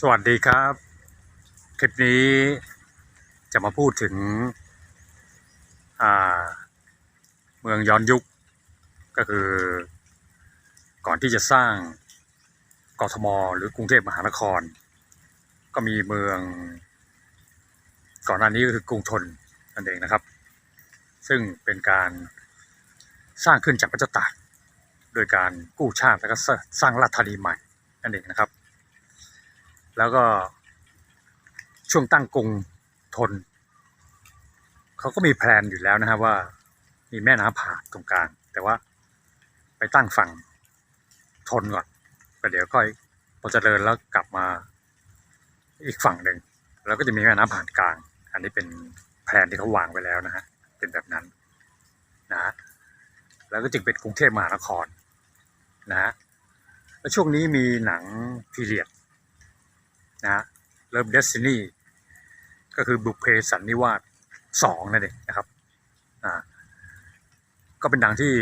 สวัสดีครับ คลิปนี้จะมาพูดถึงเมืองย้อนยุค ก็คือก่อนที่จะสร้างกทมหรือกรุงเทพมหานคร ก็มีเมือง ก่อนหน้านี้ก็คือกรุงธนนั่นเองนะครับ ซึ่งเป็นการสร้างขึ้นจากพระเจ้าตากโดยการกู้ชาติแล้วก็สร้างราชธานีใหม่นั่นเองนะครับ แล้วก็ช่วงตั้งกรุงทน เขาก็มีแพลนอยู่แล้วนะครับว่า มีแม่น้ำผ่านตรงกลาง แต่ว่าไปตั้งฝั่งทนก่อนก็เดี๋ยวค่อยพอเจริญแล้วกลับมาอีกฝั่งหนึ่งแล้วก็จะมีแม่น้ำผ่านกลาง อันนี้เป็นแผนที่เขาวางไว้แล้วนะฮะเป็นแบบนั้นนะฮะแล้วก็จึงเป็นกรุงเทพมหานครนะฮะแล้วช่วงนี้มีหนังพีเรียด นะฮะเริ่มเดสตินีก็คือบุพเพสันนิวาสสองนั่นเองนะครับอ่าก็เป็นหนังที่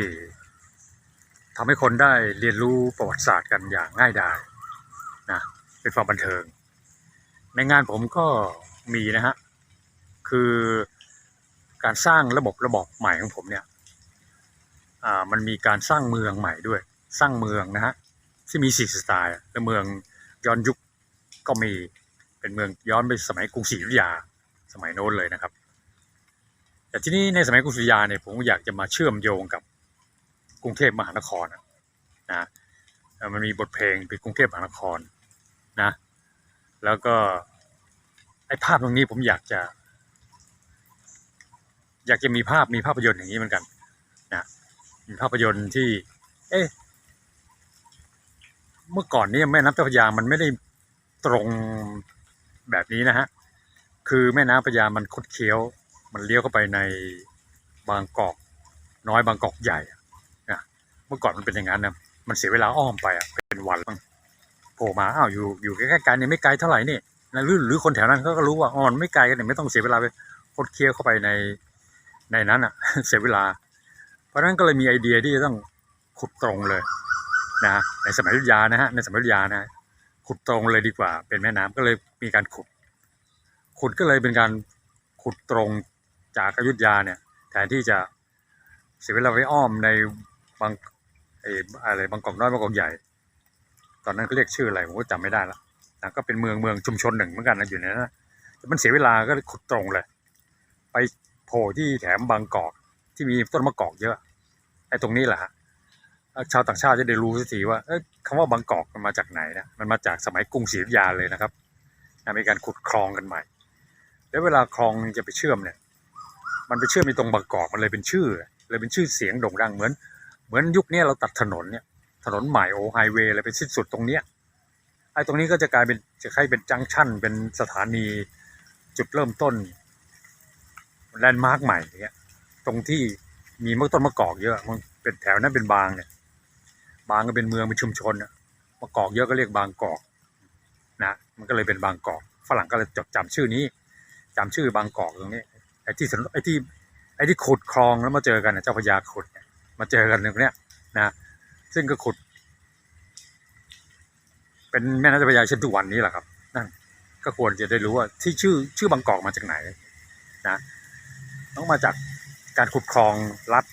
ทำให้คนได้เรียนรู้ประวัติศาสตร์กันอย่างง่ายดายนะเป็นความบันเทิง ในงานผมก็มีนะฮะ คือการสร้างระบบระบบใหม่ของผมเนี่ยอ่ามันมีการสร้างเมืองใหม่ด้วย สร้างเมืองนะฮะที่มีสี่สไตล์เมืองย้อนยุค ก็มีเป็นเมืองย้อนไปสมัยกรุงศรีอยุธยาสมัยโน้นเลยนะครับ แต่ที่นี้ในสมัยกรุงศรีอยุธยาเนี่ยผมอยากจะมาเชื่อมโยงกับกรุงเทพมหานครนะมันมีบทเพลงเป็นกรุงเทพมหานครนะ แล้วก็ไอ้ภาพตรงนี้ผมอยากจะ อยากจะมีภาพมีภาพยนตร์อย่างนี้เหมือนกันนะมีภาพยนตร์ที่ เอ๊ะเมื่อก่อนนี่ยแม่น้ำเจ้าพระยามันไม่ได้ ตรงแบบนี้นะฮะ คือแม่น้ำพระยามันคดเคี้ยว มันเลี้ยวเข้าไปในบางกอก น้อยบางกอกใหญ่นะเมื่อก่อนมันเป็นอย่างนั้นนะมันเสียเวลาอ้อมไปอะเป็นวันโผล่มาอ้าวอยู่อยู่ใกล้ๆกันเนี่ยไม่ไกลเท่าไหร่นี่นะหรือหรือคนแถวนั้นเขาก็รู้ว่าอ๋อมันไม่ไกลกันเนี่ยไม่ต้องเสียเวลาไปคดเคี้ยวเข้าไปในในนั้นอะ เสียเวลา เพราะฉะนั้นก็เลยมีไอเดียที่จะต้องขุดตรงเลยนะในสมัยอยุธยานะฮะในสมัยอยุธยานะ ขุดตรงเลยดีกว่า เป็นแม่น้ำก็เลยมีการขุด ขุดก็เลยเป็นการขุดตรงจากอยุธยาเนี่ยแทนที่จะเสียเวลาไปอ้อมในบางไอ้อะไรบางกอกน้อยบางกอกใหญ่ ตอนนั้นเขาเรียกชื่ออะไรผมก็จำไม่ได้แล้วนะก็เป็นเมืองเมืองชุมชนหนึ่งเหมือนกันนะอยู่ในนั้นะแต่มันเสียเวลาก็ขุดตรงเลย ไปโผล่ที่แถมบางกอกที่มีต้นมะกอกเยอะไอ้ตรงนี้แหละฮะ ชาวต่างชาติจะได้รู้สักทีว่าเอ้ยคำว่าบางกอกมันมาจากไหนนะมันมาจากสมัยกรุงศรีอยุธยาเลยนะครับนะมีการขุดคลองกันใหม่ แล้วเวลาคลองจะไปเชื่อมเนี่ย มันไปเชื่อมในตรงบางกอกมันเลยเป็นชื่อ เลยเป็นชื่อเสียงโด่งดังเหมือน เหมือนยุคนี้เราตัดถนนเนี่ยถนนใหม่โอไฮเวย์อะไรไปสิ้นสุดตรงเนี้ยไอ้ตรงนี้ก็จะกลายเป็นจะคล้เป็นจังชั่น เป็นสถานีจุดเริ่มต้นแลนด์มาร์กใหม่เงี้ยตรงที่มีมะต้นมะกอกเยอะมันเป็นแถวนั้นเป็นบางเนี่ย บางก็เป็นเมืองเป็นชุมชนอะมะกอกเยอะก็เรียกบางกอกนะมันก็เลยเป็นบางกอก ฝรั่งก็เลยจดจำชื่อนี้จำชื่อบางกอกตรงนี้ไอ้ที่ไอ้ที่ไอ้ที่ขุดคลองแล้วมาเจอกันนะเจ้าพระยาขุดเนี่ยมาเจอกันตรงเนี้ยนะซึ่งก็ขุด เป็นแม่น้ำเจ้าพระยาเช่นทุกวันนี้แหละครับนั่นก็ควรจะได้รู้ว่าที่ชื่อชื่อบางกอกมาจากไหนนะต้องมาจากการขุดคลองรัฐ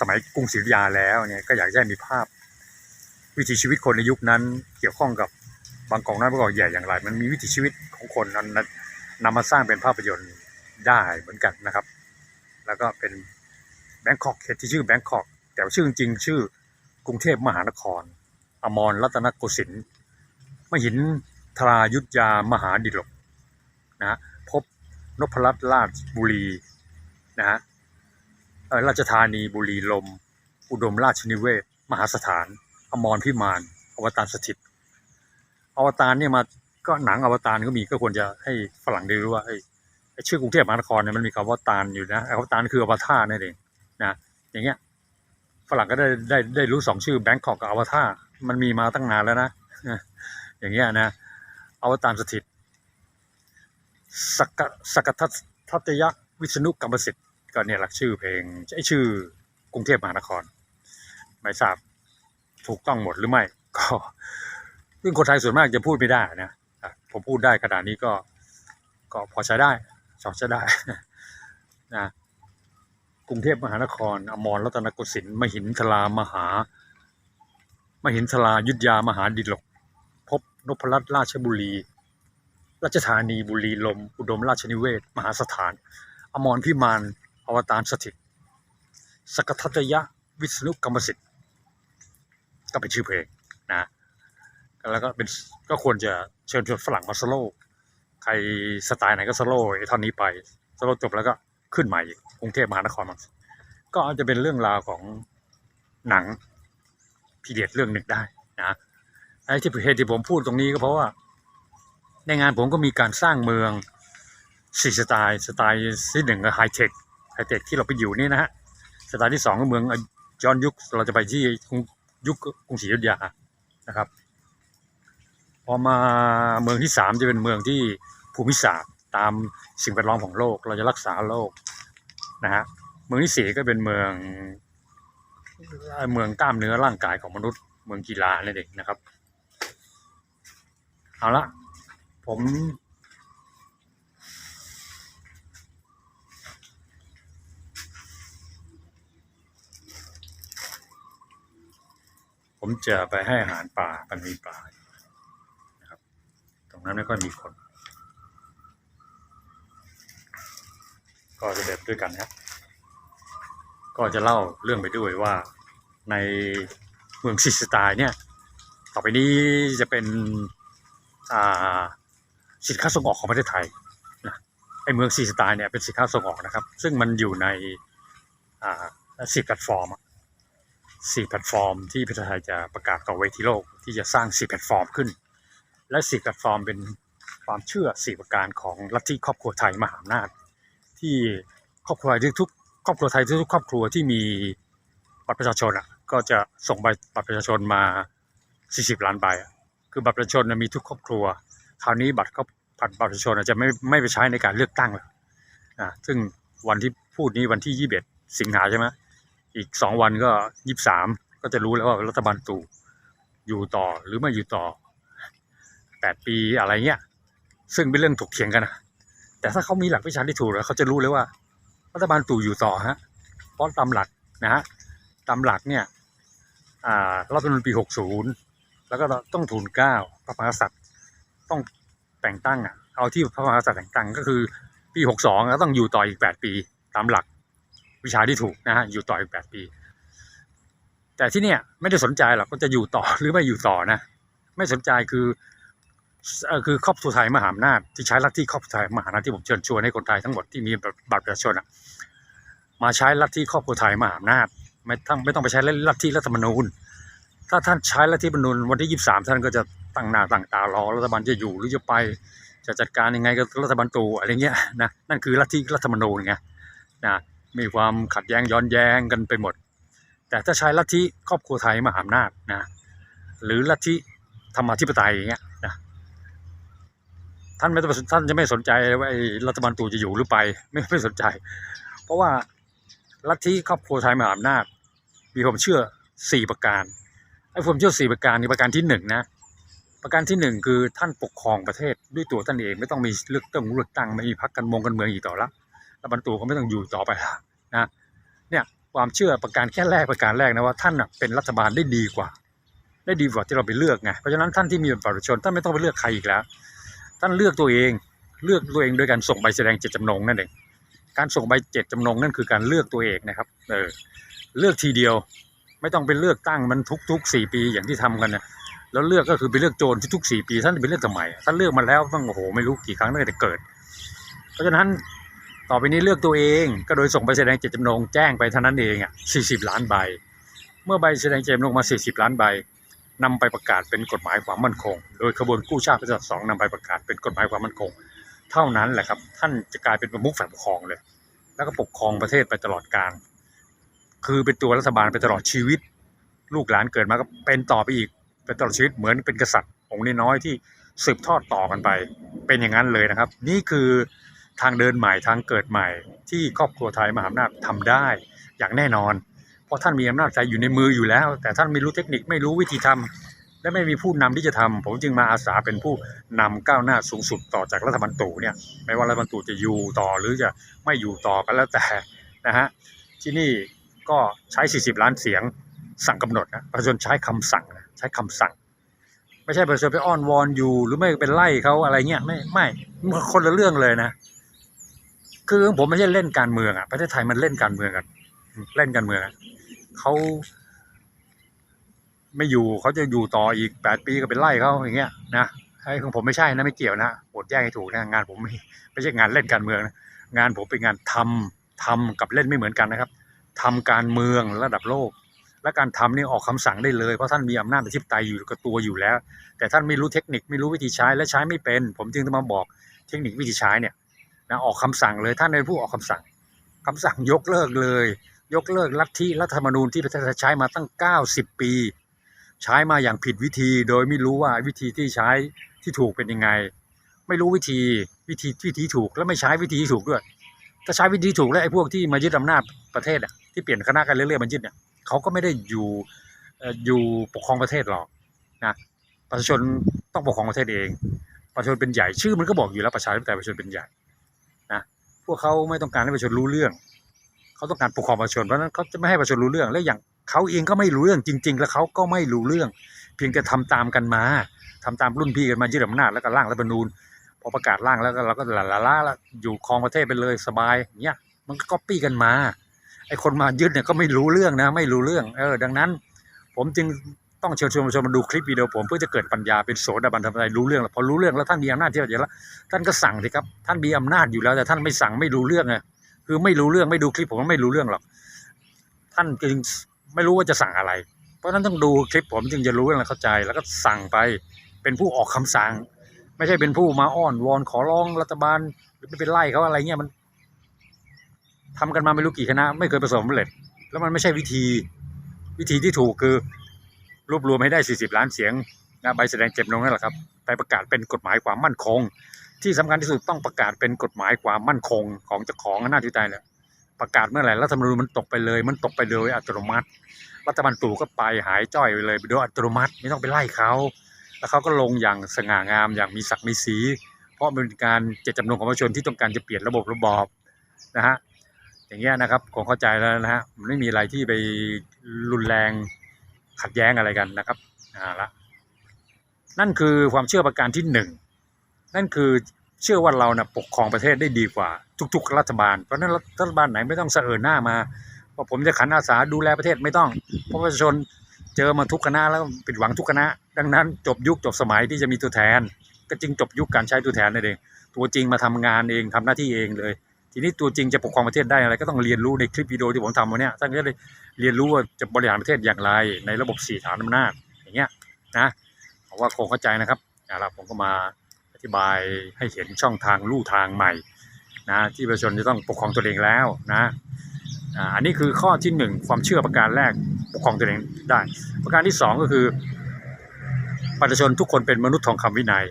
สมัยกรุงศรีอยุธยาแล้วเนี่ยก็อยากจะให้มีภาพ วิถีชีวิตคนในยุคนั้นเกี่ยวข้องกับบางกอกน้อยบางกอกใหญ่อย่างไร มันมีวิถีชีวิตของคนนั้นนั้นนำมาสร้างเป็นภาพยนตร์ได้เหมือนกันนะครับ แล้วก็เป็นแบงคอกที่ชื่อแบงคอกแต่ชื่อจริงชื่อกรุงเทพมหานคร อมรรัตนโกสินทร์มหินทรายุทธยามหาดิลกนะพบนพรัตน์ราชบุรีนะฮะราชธานีบุรีลม อุดมราชนิเวศ มหาสถาน อมรพิมานอวตารสถิตอวตารเนี่ยมาก็หนังอวตารก็มีก็ควรจะให้ฝรั่งได้รู้ว่าไอ้ชื่อกรุงเทพมหานครเนี่ยมันมีคำว่าอวตารอยู่นะอวตารคืออวตารนั่นเองนะอย่างเงี้ยฝรั่งก็ได้ได้ได้รู้สองชื่อแบงคอกกับอวตารมันมีมาตั้งนานแล้วนะอย่างเงี้ยนะอวตารสถิตสกสกทัทัตยะวิษณุกรรมสิทธิ์ก็เนี่ยหลักชื่อเพลงไอ้ชื่อกรุงเทพมหานครไม่ทราบ ถูกต้องหมดหรือไม่ ก็ซึ่งคนไทยส่วนมากจะพูดไม่ได้นะผมพูดได้ขนาดนี้ก็ก็พอใช้ได้พอบใช้ได้นะกรุงเทพมหานคร อมรรัตนโกสินทร์มหินทรามหามหินทรายุทธยามหาดิลก พบนพรัตน์ราชบุรี ราชธานีบุรีลม อุดมราชนิเวศ มหาสถาน อมรพิมานอวตารสถิตสกทัตยะ วิษณุกรรมสิทธิ์ ก็เป็นชื่อเพลงนะแล้วก็เป็นก็ควรจะเชิญชวนฝรั่งมาสโลว์ใครสไตล์ไหนก็สโลว์ไอ้ท่อนนี้ไปสโลว์จบแล้วก็ขึ้นใหม่อีกกรุงเทพมหานครมันก็อาจจะเป็นเรื่องราวของหนังพีเดียดเรื่องหนึ่งได้นะไอ้ที่เหตุที่ผมพูดตรงนี้ก็เพราะว่า ในงานผมก็มีการสร้างเมืองสี่สไตล์สไตล์ที่หนึ่งก็ไฮเทคไฮเทคที่เราไปอยู่นี่นะฮะสไตล์ที่สองก็เมืองย้อนยุคเราจะไปที่กรุง ยุคกรุงศรีอยุธยานะครับ พอมาเมืองที่สามจะเป็นเมืองที่ภูมิศาสตร์ตามสิ่งแวดล้อมของโลก เราจะรักษาโลกนะฮะเมืองที่สี่ก็เป็นเมืองเมืองกล้ามเนื้อร่างกายของมนุษย์ เมืองกีฬานั่นเองนะครับ เอาละผม ผมจะไปให้อาหารป่ามันมีปลาตรงนั้นไม่ค่อยมีคน ก็จะเด็บด้วยกันครับ ก็จะเล่าเรื่องไปด้วยว่าในเมืองซิสไตล์เนี่ย ต่อไปนี้จะเป็นสินค้าส่งออกของประเทศไทยนะไอเมืองซีสไตล์เนี่ยเป็นสินค้าส่งออกนะครับ ซึ่งมันอยู่ในสี่แพลตฟอร์ม อะสี่แพลตฟอร์ม ที่ประเทศไทยจะประกาศต่อเวทีโลก ที่จะสร้างสี่แพลตฟอร์มขึ้น และสี่แพลตฟอร์มเป็นความเชื่อสี่ประการของลัทธิครอบครัวไทยมหาอำนาจ ที่ครอบครัวไทยทุกครอบครัวไทยทุกครอบครัวที่มีบัตรประชาชนอะก็จะส่งใบบัตรประชาชนมา 40 ล้านใบคือบัตรประชาชนมีทุกครอบครัว คราวนี้บัตรก็บัตรประชาชนจะไม่ไม่ไปใช้ในการเลือกตั้งแล้วอ่าซึ่งวันที่พูดนี้วันที่ 21 สิงหาใช่ไหม อีก2วันก็23ก็จะรู้แล้วว่ารัฐบาลตู่อยู่ต่อหรือไม่อยู่ต่อ8ปีอะไรเงี้ย ซึ่งเป็นเรื่องถกเถียงกันนะแต่ถ้าเขามีหลักวิชาที่ถูกแล้วเขาจะรู้เลยว่ารัฐบาลตู่อยู่ต่อฮะเพราะตามหลักนะฮะตามหลักเนี่ยอ่ารัฐธรรมนูญปี 60 แล้วก็ต้องทูลเก้าพระมหากษัตริย์ต้องแต่งตั้งอะเอาที่พระมหากษัตริย์แต่งตั้งก็คือปี 62ก็ต้องอยู่ต่ออีก 8 ปีตามหลัก วิชาที่ถูกนะฮะอยู่ต่ออีก8ปี แต่ที่เนี่ยไม่ได้สนใจหรอกก็จะอยู่ต่อหรือไม่อยู่ต่อนะ ไม่สนใจคือคือครอบครัวไทยมหาอำนาจที่ใช้ลัทธิครอบครัวไทยมหาอำนาจที่ผมเชิญชวนให้คนไทยทั้งหมดที่มีบัตรประชาชนอะมาใช้ลัทธิครอบครัวไทยมหาอำนาจไม่ต้องไม่ต้องไปใช้ลัทธิรัฐธรรมนูญ ถ้าท่านใช้ลัทธิรัฐธรรมนูญวันที่ยี่สามท่านก็จะตั้งหน้าตั้งตารอรัฐบาลจะอยู่หรือจะไปจะจัดการยังไงกับรัฐบาลตูอะไรเงี้ยนะนั่นคือลัทธิรัฐธรรมนูญไงนะ มีความขัดแย้งย้อนแย้งกันไปหมด แต่ถ้าใช้ลัทธิครอบครัวไทยมหาอำนาจนะหรือลัทธิธรรมาธิปไตยอย่างเงี้ยนะท่านไม่ต้องท่านจะไม่สนใจว่ารัฐบาลตู่จะอยู่หรือไปไม่ไม่สนใจ เพราะว่าลัทธิครอบครัวไทยมหาอำนาจมีความเชื่อสี่ประการไอ้ความเชื่อสี่ประการนี่ประการที่หนึ่งนะประการที่หนึ่งคือท่านปกครองประเทศด้วยตัวท่านเองไม่ต้องมีเลือกตั้งเลือกตั้งไม่มีพรรคการเมืองกันเมืองอีกต่อละ รัฐบาลตู่ก็ไม่ต้องอยู่ต่อไปละนะเนี่ยความเชื่อประการแค่แรกประการแรกนะว่าท่านเป็นรัฐบาลได้ดีกว่า ได้ดีกว่าที่เราไปเลือกไงเพราะฉะนั้นท่านที่มีบัตรประชาชนท่านไม่ต้องไปเลือกใครอีกแล้ว ท่านเลือกตัวเองเลือกตัวเองโดยการส่งใบแสดงเจตจำนงนั่นเองการส่งใบเจตจำนงนั่นคือการเลือกตัวเองนะครับเออเลือกทีเดียวไม่ต้องเป็นเลือกตั้งมันทุกทุกสี่ปีอย่างที่ทำกันนะแล้วเลือกก็คือไปเลือกโจรทุกๆสี่ปี ท่านไปเลือกทำไมท่านเลือกมาแล้วต้องโอ้โหไม่รู้กี่ครั้งตั้งแต่เกิด เพราะฉะนั้น ต่อไปนี้เลือกตัวเองก็โดยส่งใบแสดงเจตจำนงแจ้งไปเท่านั้นเองอะ40 ล้านใบ เมื่อใบแสดงเจตจำนงมา 40 ล้านใบนำไปประกาศเป็นกฎหมายความมั่นคง โดยขบวนกู้ชาติประชาสองนำไปประกาศเป็นกฎหมายความมั่นคง เท่านั้นแหละครับ ท่านจะกลายเป็นประมุขฝ่ายปกครองเลย แล้วก็ปกครองประเทศไปตลอดกาลคือเป็นตัวรัฐบาลไปตลอดชีวิต ลูกหลานเกิดมาก็เป็นต่อไปอีกเป็นตลอดชีวิตเหมือนเป็นกษัตริย์องค์น้อยที่สืบทอดต่อกันไป เป็นอย่างนั้นเลยนะครับ นี่คือ ทางเดินใหม่ทางเกิดใหม่ ที่ครอบครัวไทยมหาอำนาจทำได้อย่างแน่นอน เพราะท่านมีอำนาจใจอยู่ในมืออยู่แล้ว แต่ท่านไม่รู้เทคนิคไม่รู้วิธีทำและไม่มีผู้นำที่จะทำผมจึงมาอาสาเป็นผู้นำก้าวหน้าสูงสุดต่อจากรัฐบาลตู่เนี่ยไม่ว่ารัฐบาลตู่จะอยู่ต่อหรือจะไม่อยู่ต่อกันแล้วแต่นะฮะที่นี่ก็ใช้ 40 ล้านเสียงสั่งกำหนดนะประชาชนใช้คำสั่งนะใช้คำสั่ง ไม่ใช่ประชาชนไปอ้อนวอนอยู่ หรือไม่เป็นไล่เขาอะไรเงี้ยไม่ไม่คนละเรื่องเลยนะ คือผมไม่ใช่เล่นการเมืองอะประเทศไทยมันเล่นการเมืองกัน เล่นการเมืองอะเขาไม่อยู่เขาจะอยู่ต่ออีกแปดปีก็เป็นไล่เขาอย่างเงี้ยนะไอ้ของผมไม่ใช่นะไม่เกี่ยวนะโปรดแยกให้ถูกนะงานผมไม่ไม่ใช่งานเล่นการเมืองนะงานผมเป็นงานทำทำกับเล่นไม่เหมือนกันนะครับทำการเมืองระดับโลก และการทำนี่ออกคำสั่งได้เลยเพราะท่านมีอำนาจอธิปไตยอยู่กับตัวอยู่แล้ว แต่ท่านไม่รู้เทคนิคไม่รู้วิธีใช้และใช้ไม่เป็น ผมจึงต้องมาบอกเทคนิควิธีใช้เนี่ย นะออกคำสั่งเลยท่านเป็นผู้ออกคำสั่งคำสั่งยกเลิกเลย ยกเลิกลัทธิรัฐธรรมนูญที่ประเทศไทยใช้มาตั้ง 90 ปี ใช้มาอย่างผิดวิธี โดยไม่รู้ว่าวิธีที่ใช้ที่ถูกเป็นยังไง ไม่รู้วิธีวิธีวิธีถูกแล้วไม่ใช้วิธีที่ถูกด้วยถ้าใช้วิธีถูกแล้วไอ้พวกที่มายึดอำนาจประเทศอะที่เปลี่ยนคณะกันเรื่อยๆมันยึดเนี่ยเขาก็ไม่ได้อยู่อยู่ปกครองประเทศหรอกนะประชาชนต้องปกครองประเทศเอง ประชาชนเป็นใหญ่ชื่อมันก็บอกอยู่แล้วประชาธิปไตยประชาชนเป็นใหญ่ พวกเขาไม่ต้องการให้ประชาชนรู้เรื่อง เขาต้องการปกครองประชาชนเพราะนั้นเขาจะไม่ให้ประชาชนรู้เรื่อง และอย่างเขาเองก็ไม่รู้เรื่องจริง ๆ แล้วเขาก็ไม่รู้เรื่อง เพียงแต่ทำตามกันมาทำตามรุ่นพี่กันมายึดอำนาจแล้วก็ร่างรัฐธรรมนูญพอประกาศร่างแล้วก็เราก็ละละละละอยู่ครองประเทศไปเลยสบายเงี้ยมันก็ก๊อปปี้กันมาไอ้คนมายึดเนี่ยก็ไม่รู้เรื่องนะ ไม่รู้เรื่อง เออ ดังนั้น ผมจึง ต้องเชิญชวนประชาชนมาดูคลิปวิดีโอผมเพื่อจะเกิดปัญญาเป็นโสดาบันธรรมไตรู้เรื่องแล้วพอรู้เรื่องแล้วท่านมีอำนาจที่จะแล้วท่านก็สั่งสิครับท่านมีอำนาจอยู่แล้วแต่ท่านไม่สั่งไม่รู้เรื่องไงคือไม่รู้เรื่องไม่ดูคลิปผมก็ไม่รู้เรื่องหรอกท่านจึงไม่รู้ว่าจะสั่งอะไร เพราะนั้นต้องดูคลิปผมจึงจะรู้เรื่องและเข้าใจ แล้วก็สั่งไปเป็นผู้ออกคำสั่ง ไม่ใช่เป็นผู้มาอ้อนวอนขอร้องรัฐบาลหรือไปเป็นไล่เขาอะไรเงี้ยมันทำกันมาไม่รู้กี่คณะ ไม่เคยประสบความสำเร็จ แล้วมันไม่ใช่วิธี วิธีที่ถูกคือ รวบรวมให้ได้ 40 ล้านเสียงนะใบแสดงเจ็บนงนั่นแหละครับไปประกาศเป็นกฎหมายความมั่นคง ที่สำคัญที่สุดต้องประกาศเป็นกฎหมายความมั่นคงของเจ้าของอำนาจที่ใต้เนี่ยประกาศเมื่อไหร่รัฐธรรมนูญมันตกไปเลย มันตกไปโดยอัตโนมัติ รัฐบาลตู่ก็ไปหายจ้อยไปเลยโดยอัตโนมัติไม่ต้องไปไล่เขา แล้วเขาก็ลงอย่างสง่างามอย่างมีศักดิ์มีสีเพราะเป็นการเจตจำนงของประชาชนที่ต้องการจะเปลี่ยนระบบระบอบนะฮะอย่างเงี้ยนะครับคงเข้าใจแล้วนะฮะมันไม่มีอะไรที่ไปรุนแรง ขัดแย้งอะไรกันนะครับอ่าละนั่นคือความเชื่อประการที่หนึ่งนั่นคือเชื่อว่าเรานะปกครองประเทศได้ดีกว่า ทุก ๆ รัฐบาล เพราะนั้นรัฐบาลไหนไม่ต้องเสอหน้ามาว่าผมจะขันอาสาดูแลประเทศไม่ต้องเพราะประชาชนเจอมาทุกคณะแล้วผิดหวังทุกคณะ ดังนั้นจบยุคจบสมัยที่จะมีตัวแทน ก็จึงจบยุคการใช้ตัวแทนนั่นเองตัวจริงมาทำงานเองทำหน้าที่เองเลย ทีนี้ตัวจริงจะปกครองประเทศได้อะไรก็ต้องเรียนรู้ในคลิปวิดีโอที่ผมทำวันนี้ท่านก็ได้เรียนรู้ว่าจะบริหารประเทศอย่างไร ในระบบสี่ฐานอำนาจอย่างเงี้ยนะผมว่าคงเข้าใจนะครับเอาละผมก็มาอธิบายให้เห็นช่องทางลู่ทางใหม่นะที่ประชาชนจะต้องปกครองตัวเองแล้วนะอันนี้คือข้อที่หนึ่งความเชื่อประการแรกปกครองตัวเองได้ ประการที่สองก็คือ ประชาชนทุกคนเป็นมนุษย์ทองคำวินัย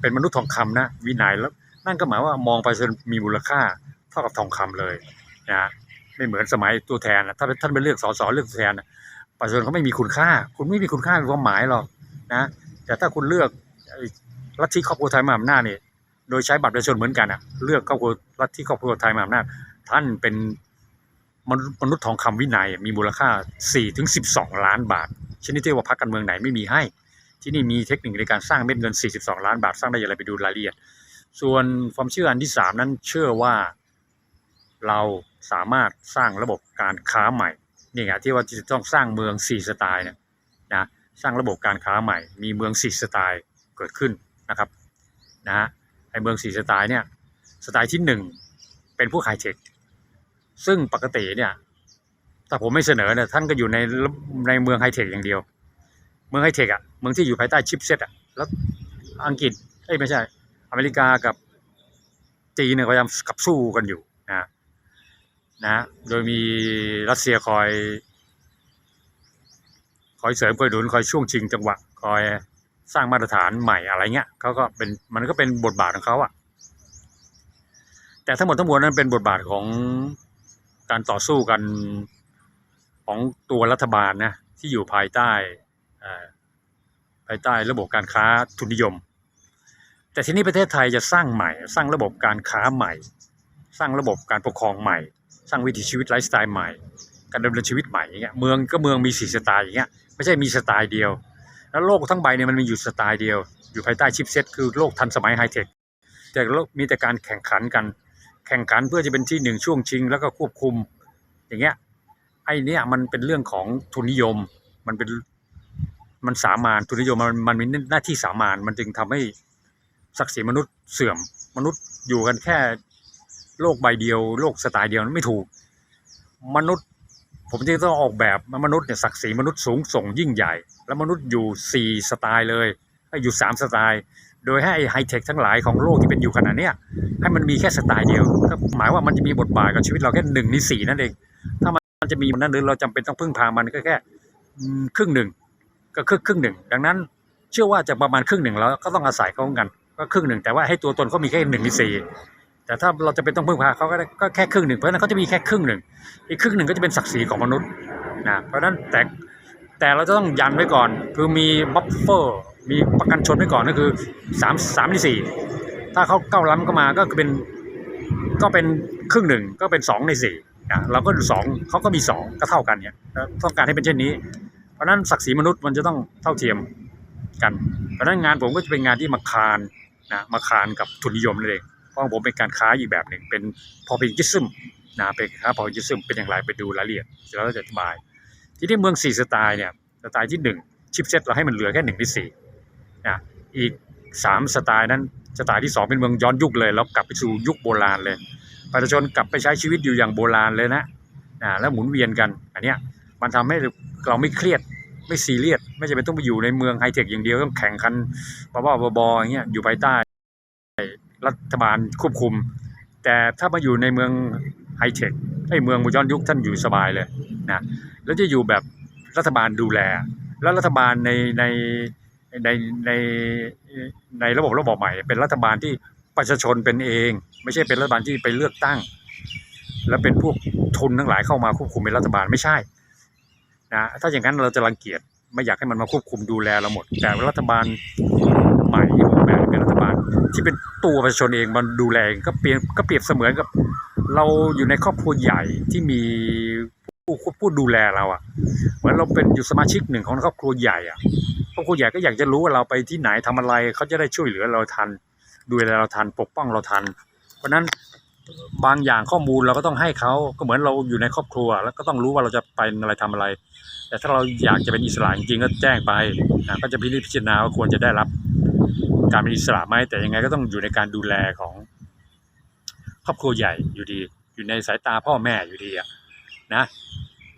เป็นมนุษย์ทองคำนะวินัยแล้วนั่นก็หมายว่ามองประชาชนมีมูลค่า เท่ากับทองคำเลยนะไม่เหมือนสมัยตัวแทนนะถ้าท่านไปเลือกสสเลือกตัวแทนนะประชาชนเขาไม่มีคุณค่า คุณไม่มีคุณค่าความหมายหรอกนะแต่ถ้าคุณเลือกลัฐทธิครอบครัวไทยมาอำนาจเนี่ยโดยใช้บัตรประชาชนเหมือนกันอะเลือกครอบครัวลัฐทธิครอบครัวไทยมาอำนาจท่านเป็นมนุษย์ทองคำวินัยมีมูลค่า4ถึง12 ล้านบาท ชนิดที่ว่าพรรคการเมืองไหนไม่มีให้ ที่นี่มีเทคนิคในการสร้างเม็ดเงิน 42 ล้านบาท สร้างได้อย่างไรไปดูรายละเอียด ส่วนความเชื่ออันที่ 3 นั้นเชื่อว่า เราสามารถสร้างระบบการค้าใหม่นี่ไงที่ว่าจะต้องสร้างเมือง4สไตล์เนี่ยนะสร้างระบบการค้าใหม่ มีเมือง4สไตล์เกิดขึ้นนะครับนะฮะไอเมืองสีสไตล์เนี่ยสไตล์ที่หนึ่งเป็นพวกไฮเทคซึ่งปกติเนี่ยถ้าผมไม่เสนอเนี่ยท่านก็อยู่ในในเมืองไฮเทคอย่างเดียว เมืองไฮเทคอะเมืองที่อยู่ภายใต้ชิปเซตอะแล้วอังกฤษเอ้ยไม่ใช่ อเมริกากับจีนเนี่ยพยายามขับสู้กันอยู่ นะนะ โดยมีรัสเซียคอย คอยเสริมคอยหนุนคอยช่วงชิงจังหวะคอยสร้างมาตรฐานใหม่อะไรเงี้ยเขาก็เป็นมันก็เป็นบทบาทของเขาอะแต่ทั้งหมดทั้งมวลนั้นเป็นบทบาทของการต่อสู้กันของตัวรัฐบาลนะที่อยู่ภายใต้ภายใต้ระบบการค้าทุนนิยม แต่ทีนี้ประเทศไทยจะสร้างใหม่ สร้างระบบการค้าใหม่ สร้างระบบการปกครองใหม่ สร้างวิถีชีวิตไลฟ์สไตล์ใหม่ การดำเนินชีวิตใหม่อย่างเงี้ยเมืองก็เมืองมีสี่สไตล์อย่างเงี้ยไม่ใช่มีสไตล์เดียว แล้วโลกทั้งใบเนี่ยมันมีอยู่สไตล์เดียว อยู่ภายใต้ชิปเซ็ตคือโลกทันสมัยไฮเทคแต่โลกมีแต่การแข่งขันกัน แข่งขันเพื่อจะเป็นที่หนึ่งช่วงชิง แล้วก็ควบคุมอย่างเงี้ยไอ้นี่มันเป็นเรื่องของทุนนิยมมันเป็นมันสามานทุนนิยมมันมันมีหน้าที่สามานมันจึงทำให้ศักดิ์ศรีมนุษย์เสื่อมมนุษย์อยู่กันแค่ โลกใบเดียว โลกสไตล์เดียวนั้นไม่ถูก มนุษย์ ผมจึงต้องออกแบบมนุษย์เนี่ยศักดิ์ศรีมนุษย์สูงส่งยิ่งใหญ่ แล้วมนุษย์อยู่สี่สไตล์เลยอยู่สามสไตล์ โดยให้ไฮเทคทั้งหลายของโลกที่เป็นอยู่ขนาดเนี้ยให้มันมีแค่สไตล์เดียว ก็หมายว่ามันจะมีบทบาทกับชีวิตเราแค่หนึ่งในสี่นั่นเอง ถ้ามันจะมีมันนั้นหรือเราจำเป็นต้องพึ่งพามันก็แค่ครึ่งหนึ่งก็ครึ่งครึ่งหนึ่งดังนั้นเชื่อว่าจะประมาณครึ่งหนึ่งแล้วก็ต้องอาศัยเขาเหมือนกัน ก็ครึ่งหนึ่งแต่ว่าให้ตัวตนเขามีแค่หนึ่งในสี่ แต่ถ้าเราจะเป็นต้องพึ่งพาเขาก็ได้ก็แค่ครึ่งหนึ่งเพราะฉะนั้นเขาจะมีแค่ครึ่งหนึ่งอีกครึ่งหนึ่งก็จะเป็นศักดิ์ศรีของมนุษย์นะเพราะฉะนั้นแต่แต่เราจะต้องยันไว้ก่อน คือมีบัฟเฟอร์มีประกันชนไว้ก่อนก็คือสามสามในสี่ถ้าเขาเก้าล้ำเข้ามาก็เป็นก็เป็นครึ่งหนึ่งก็เป็นสองในสี่อะเราก็ดูสองเขาก็มีสองก็เท่ากันเนี่ยต้องการให้เป็นเช่นนี้ เพราะนั้นศักดิ์ศรีมนุษย์มันจะต้องเท่าเทียมกัน เพราะนั้นงานผมก็จะเป็นงานที่มาคานนะมาคานกับทุนนิยมนั่นเอง ของผมเป็นการค้าอีกแบบหนึ่งเป็นพอเป็นยิซึมนะเป็นค้าพอยิซึมเป็นอย่างไรไปดูรายละเอียดแล้วเราจะอธิบาย ที่ที่เมืองสี่สไตล์เนี่ยสไตล์ที่หนึ่งชิปเซ็ตเราให้มันเหลือแค่หนึ่งในสี่นะอีกสามสไตล์นั้นสไตล์ที่สองเป็นเมืองย้อนยุคเลยเรากลับไปสู่ยุคโบราณเลยประชาชนกลับไปใช้ชีวิตอยู่อย่างโบราณเลยนะอ่าแล้วหมุนเวียนกันอันเนี้ยมันทำให้เราไม่เครียดไม่ซีเรียสไม่จำเป็นต้องไปอยู่ในเมืองไฮเทคอย่างเดียวต้องแข่งขันบ้าๆบอๆอย่างเงี้ยอยู่ภายใต้ รัฐบาลควบคุม แต่ถ้ามาอยู่ในเมืองไฮเทคไอ้เมืองย้อนยุคท่านอยู่สบายเลยนะแล้วจะอยู่แบบรัฐบาลดูแล แล้วรัฐบาลในในในในในระบบระบบใหม่ เป็นรัฐบาลที่ประชาชนเป็นเอง ไม่ใช่เป็นรัฐบาลที่ไปเลือกตั้ง แล้วเป็นพวกทุนทั้งหลายเข้ามาควบคุมเป็นรัฐบาลไม่ใช่นะถ้าอย่างนั้นเราจะรังเกียจไม่อยากให้มันมาควบคุมดูแลเราหมด แต่รัฐบาลใหม่ ที่เป็นตัวประชาชนเองมันดูแลก็เปรียบก็เปรียบเสมือนกับ เราอยู่ในครอบครัวใหญ่ที่มีผู้ผู้ดูแลเราอะเหมือนเราเป็นอยู่สมาชิกหนึ่งของครอบครัวใหญ่อะครอบครัวใหญ่ก็อยากจะรู้ว่าเราไปที่ไหนทำอะไรเขาจะได้ช่วยเหลือเราทัน ดูแลเราทันปกป้องเราทัน เพราะนั้นบางอย่างข้อมูลเราก็ต้องให้เขาก็เหมือนเราอยู่ในครอบครัว แล้วก็ต้องรู้ว่าเราจะไปอะไรทำอะไร แต่ถ้าเราอยากจะเป็นอิสระจริงๆก็แจ้งไปนะก็จะพิจารณาว่าควรจะได้รับ การเป็นอิสระไหมแต่ยังไงก็ต้องอยู่ในการดูแลของครอบครัวใหญ่อยู่ดี อยู่ในสายตาพ่อแม่อยู่ดีอะนะ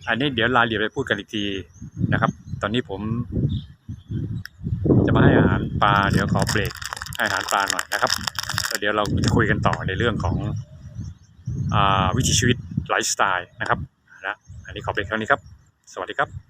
อันนี้เดี๋ยวรายละเอียดไปพูดกันอีกทีนะครับ ตอนนี้ผม จะมาให้อาหารปลาเดี๋ยวขอเบรกให้อาหารปลาหน่อยนะครับแล้วเดี๋ยวเราจะคุยกันต่อในเรื่องของอวิถีชีวิตไลฟ์สไตล์นะครับนะอันนี้ขอเบรกเท่านี้ครับ สวัสดีครับ